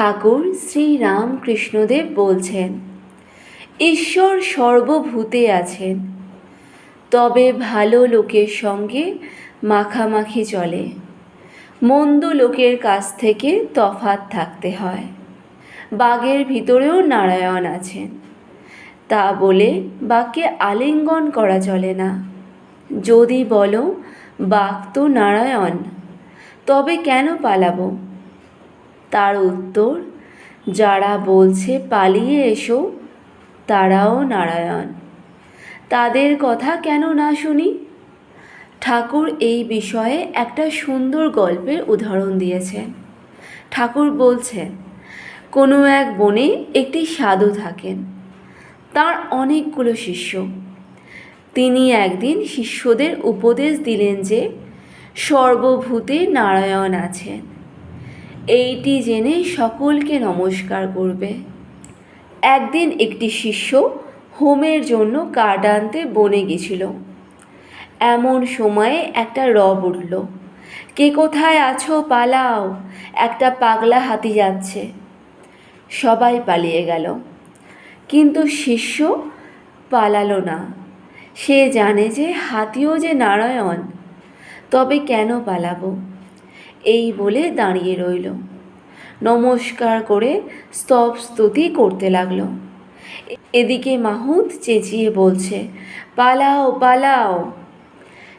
ঠাকুর শ্রী রামকৃষ্ণদেব বলছেন, ঈশ্বর সর্বভূতে আছেন। তবে ভালো লোকের সঙ্গে মাখামাখি চলে। মন্দ লোকের কাছ থেকে তফাত থাকতে হয়। বাঘের ভিতরেও নারায়ণ আছেন। তা বলে বাঘকে আলিঙ্গন করা চলে না। যদি বলো, বাঘ তো নারায়ণ, তবে কেন পালাবো? তার উত্তর, যারা বলছে পালিয়ে এসো, তারাও নারায়ণ। তাদের কথা কেন না শুনি? ঠাকুর এই বিষয়ে একটা সুন্দর গল্পের উদাহরণ দিয়েছেন। ঠাকুর বলছেন, কোনো এক বনে একটি সাধু থাকেন। তার অনেকগুলো শিষ্য। তিনি একদিন শিষ্যদের উপদেশ দিলেন যে, সর্বভূতে নারায়ণ আছেন। এইটি জেনে সকলকে নমস্কার করবে। একদিন একটি শিষ্য হোমের জন্য কাঠ আনতে বনে গেছিল। এমন সময়ে একটা রব উঠল। কে কোথায় আছো? পালাও। একটা পাগলা হাতি যাচ্ছে। সবাই পালিয়ে গেল। কিন্তু শিষ্য পালালো না। সে জানে যে হাতিও যে নারায়ণ, তবে কেন পালাবো? এই বলে দাঁড়িয়ে রইল। নমস্কার করে স্তব স্তুতি করতে লাগল। এদিকে মাহুত চেঁচিয়ে বলছে, পালাও পালাও।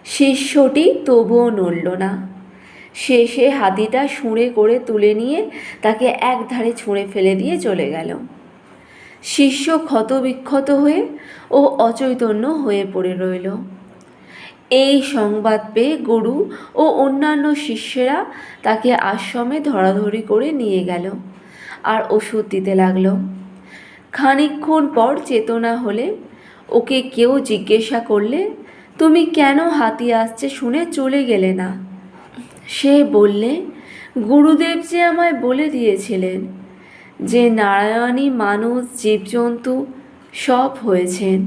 শিষ্যটি তবুও নড়ল না। শেষে হাতিটা শুঁড়ে করে তুলে নিয়ে তাকে এক ধারে ছুঁড়ে ফেলে দিয়ে চলে গেল। শিষ্য ক্ষতবিক্ষত হয়ে ও অচৈতন্য হয়ে পড়ে রইল। এই সংবাদ পেয়ে গুরু ও অন্যান্য শিষ্যেরা তাকে আশ্রমে ধরাধরি করে নিয়ে গেল আর ওষুধ দিতে লাগল। খানিকক্ষণ পর চেতনা হলে ওকে কেউ জিজ্ঞাসা করলে, তুমি কেন হাতি আসছে শুনে চলে গেলে না? সে বললে, গুরুদেব যে আমায় বলে দিয়েছিলেন যে নারায়ণী মানুষ, জীবজন্তু সব হয়েছেন।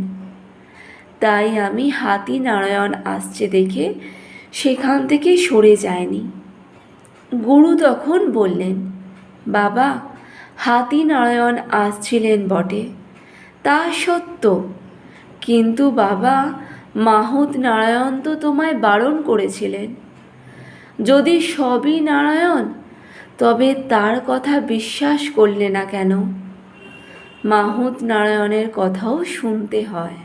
তাই আমি হাতি নারায়ণ আসছে দেখে সেখান থেকে সরে যায়নি। গুরু তখন বললেন, বাবা, হাতি নারায়ণ আসছিলেন বটে, তা সত্য। কিন্তু বাবা, মাহুত নারায়ণ তো তোমায় বারণ করেছিলেন। যদি সবই নারায়ণ, তবে তার কথা বিশ্বাস করলে না কেন? মাহুত নারায়ণের কথাও শুনতে হয়।